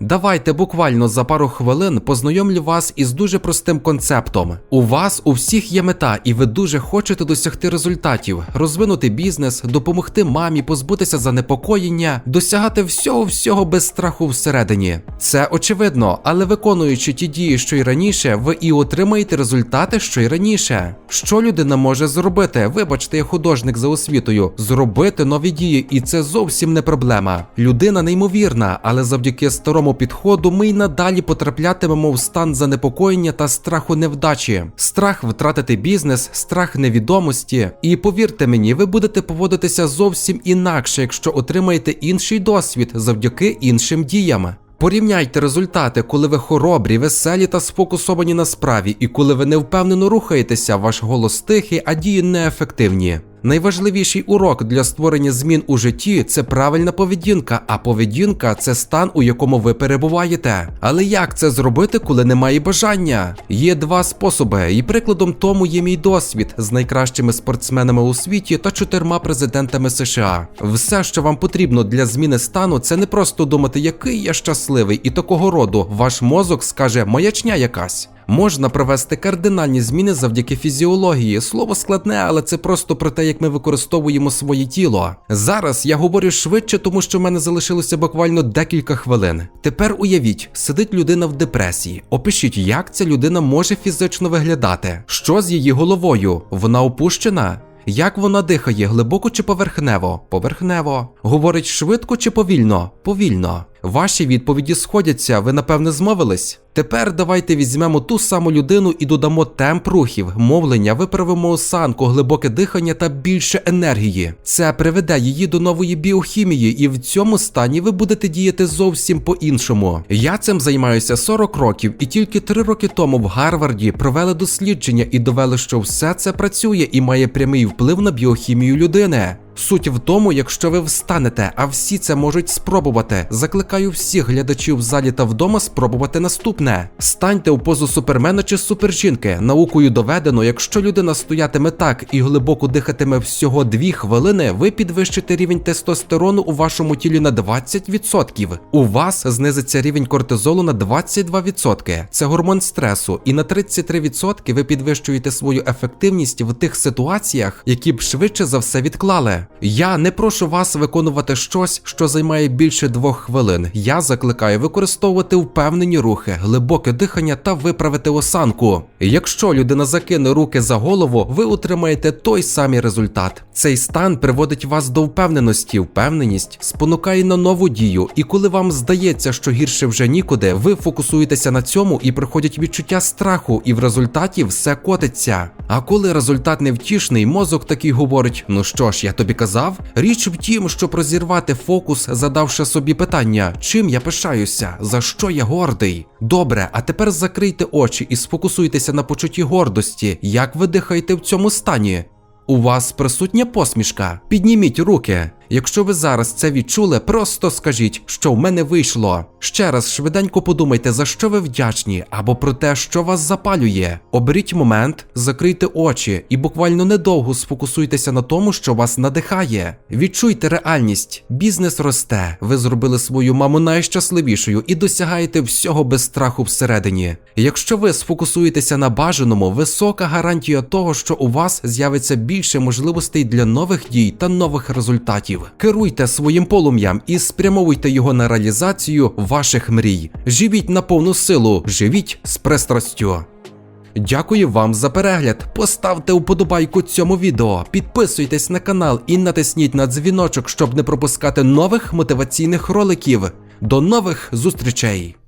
Давайте буквально за пару хвилин познайомлю вас із дуже простим концептом. У вас у всіх є мета, і ви дуже хочете досягти результатів, розвинути бізнес, допомогти мамі, позбутися занепокоєння, досягати всього всього без страху всередині. Це очевидно, але виконуючи ті дії, що й раніше, ви і отримаєте результати, що й раніше. Що людина може зробити? Вибачте, я художник за освітою, зробити нові дії, і це зовсім не проблема. Людина неймовірна, але завдяки старому підходу ми й надалі потраплятимемо в стан занепокоєння та страху невдачі, страх втратити бізнес, страх невідомості. І повірте мені, ви будете поводитися зовсім інакше, якщо отримаєте інший досвід завдяки іншим діям. Порівняйте результати, коли ви хоробрі, веселі та сфокусовані на справі, і коли ви невпевнено рухаєтеся, ваш голос тихий, а дії неефективні. Найважливіший урок для створення змін у житті це правильна поведінка, а поведінка це стан, у якому ви перебуваєте. Але як це зробити, коли немає бажання? Є два способи, і прикладом тому є мій досвід з найкращими спортсменами у світі та чотирма президентами США. Все, що вам потрібно для зміни стану, це не просто думати, який я щасливий, і такого роду ваш мозок скаже маячня якась. Можна провести кардинальні зміни завдяки фізіології. Слово складне, але це просто про те, як ми використовуємо своє тіло. Зараз я говорю швидше, тому що в мене залишилося буквально декілька хвилин. Тепер уявіть, сидить людина в депресії. Опишіть, як ця людина може фізично виглядати. Що з її головою? Вона опущена? Як вона дихає, глибоко чи поверхнево? Поверхнево. Говорить швидко чи повільно? Повільно. Ваші відповіді сходяться, ви напевне змовились. Тепер давайте візьмемо ту саму людину і додамо темп рухів, мовлення, виправимо осанку, глибоке дихання та більше енергії. Це приведе її до нової біохімії, і в цьому стані ви будете діяти зовсім по-іншому. Я цим займаюся 40 років, і тільки 3 роки тому в Гарварді провели дослідження і довели, що все це працює і має прямий вплив на біохімію людини. Суть в тому, якщо ви встанете, а всі це можуть спробувати. Закликаю всіх глядачів в залі та вдома спробувати наступне: станьте у позу супермена чи супержінки. Наукою доведено, якщо людина стоятиме так і глибоко дихатиме всього 2 хвилини, ви підвищите рівень тестостерону у вашому тілі на 20%. У вас знизиться рівень кортизолу на 22%. Це гормон стресу, і на 33% ви підвищуєте свою ефективність в тих ситуаціях, які б швидше за все відклали. Я не прошу вас виконувати щось, що займає більше двох хвилин. Я закликаю використовувати впевнені рухи, глибоке дихання та виправити осанку. Якщо людина закине руки за голову, ви отримаєте той самий результат. Цей стан приводить вас до впевненості. Впевненість спонукає на нову дію, і коли вам здається, що гірше вже нікуди, ви фокусуєтеся на цьому і приходять відчуття страху, і в результаті все котиться. А коли результат невтішний, мозок такий говорить: ну що ж, я тобі казав? Річ в тім, щоб розірвати фокус, задавши собі питання, чим я пишаюся, за що я гордий. Добре, а тепер закрийте очі і сфокусуйтеся на почутті гордості, як ви дихаєте в цьому стані. У вас присутня посмішка. Підніміть руки. Якщо ви зараз це відчули, просто скажіть, що в мене вийшло. Ще раз швиденько подумайте, за що ви вдячні, або про те, що вас запалює. Оберіть момент, закрийте очі і буквально недовго сфокусуйтеся на тому, що вас надихає. Відчуйте реальність. Бізнес росте. Ви зробили свою маму найщасливішою і досягаєте всього без страху всередині. Якщо ви сфокусуєтеся на бажаному, висока гарантія того, що у вас з'явиться більше можливостей для нових дій та нових результатів. Керуйте своїм полум'ям і спрямовуйте його на реалізацію ваших мрій. Живіть на повну силу, живіть з пристрастю. Дякую вам за перегляд. Поставте вподобайку цьому відео, підписуйтесь на канал і натисніть на дзвіночок, щоб не пропускати нових мотиваційних роликів. До нових зустрічей!